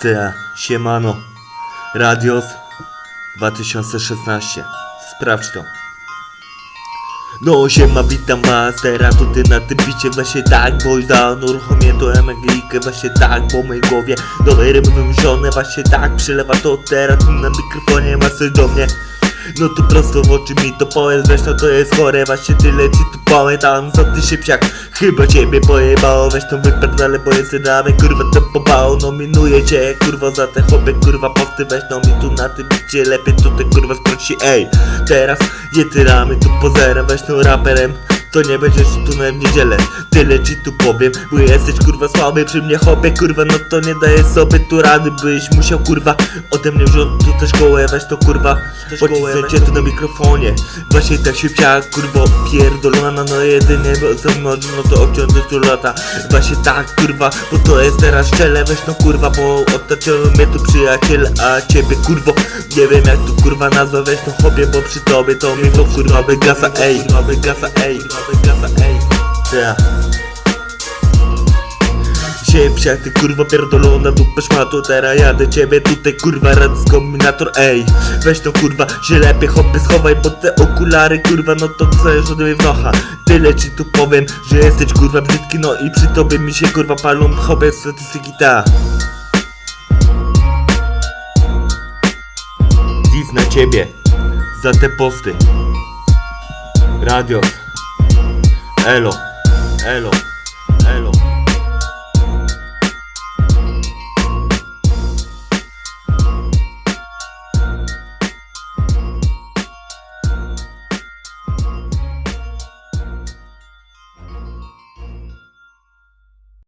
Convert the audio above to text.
Tea, siemano. Radios 2016. Sprawdź to. No siema, witam was, teraz to ty na tym bicie właśnie tak Bo dawno uruchomię to emegijkę właśnie tak Po mojej głowie nowe rymy wymyślone właśnie tak Przylewa to teraz na mikrofonie ma coś do mnie no to prosto w oczy mi to powiedz, no to jest chore Właśnie tyle ci tu pamiętam, co ty się Chyba ciebie pojebało, weź to wypierdolę, bo jest dynamik Kurwa to pobało, nominuję cię Kurwa za te chłopy, kurwa posty. Weź no mi tu na tym bicie, lepiej tutaj kurwa skróci Ej, teraz nie tyramy tu pozerem, weź no raperem. To nie będziesz tu na niedzielę Tyle ci tu powiem, bo jesteś kurwa słaby przy mnie chłopie Kurwa no to nie daję sobie tu rady Byś musiał kurwa ode mnie tu też gołę Weź to kurwa, pocisnę cię tu na mikrofonie. Właśnie tak się psia kurwa pierdolona No jedynie bo co może no to obciąć do tu lata. Właśnie tak kurwa, bo to jest teraz szczele Weź no kurwa, bo otaczają mnie tu przyjaciele A ciebie kurwo, nie wiem jak tu kurwa nazwę Weź no chłopie, bo przy tobie to mi to kurwa wygasa ej Kurwa wygasa ej, kurwa wygasa Się. Psia, ty kurwa pierdolona dupę szmatu Teraz jadę ciebie tutaj kurwa rad z kombinator Ej, weź to kurwa się lepiej hopy schowaj Bo te okulary kurwa no to chcesz od mnie w nocha Tyle ci tu powiem, że jesteś kurwa brzydki No i przy tobie mi się kurwa palą hopy statystyki ta. Dziś na ciebie za te posty. Radio. Elo Elo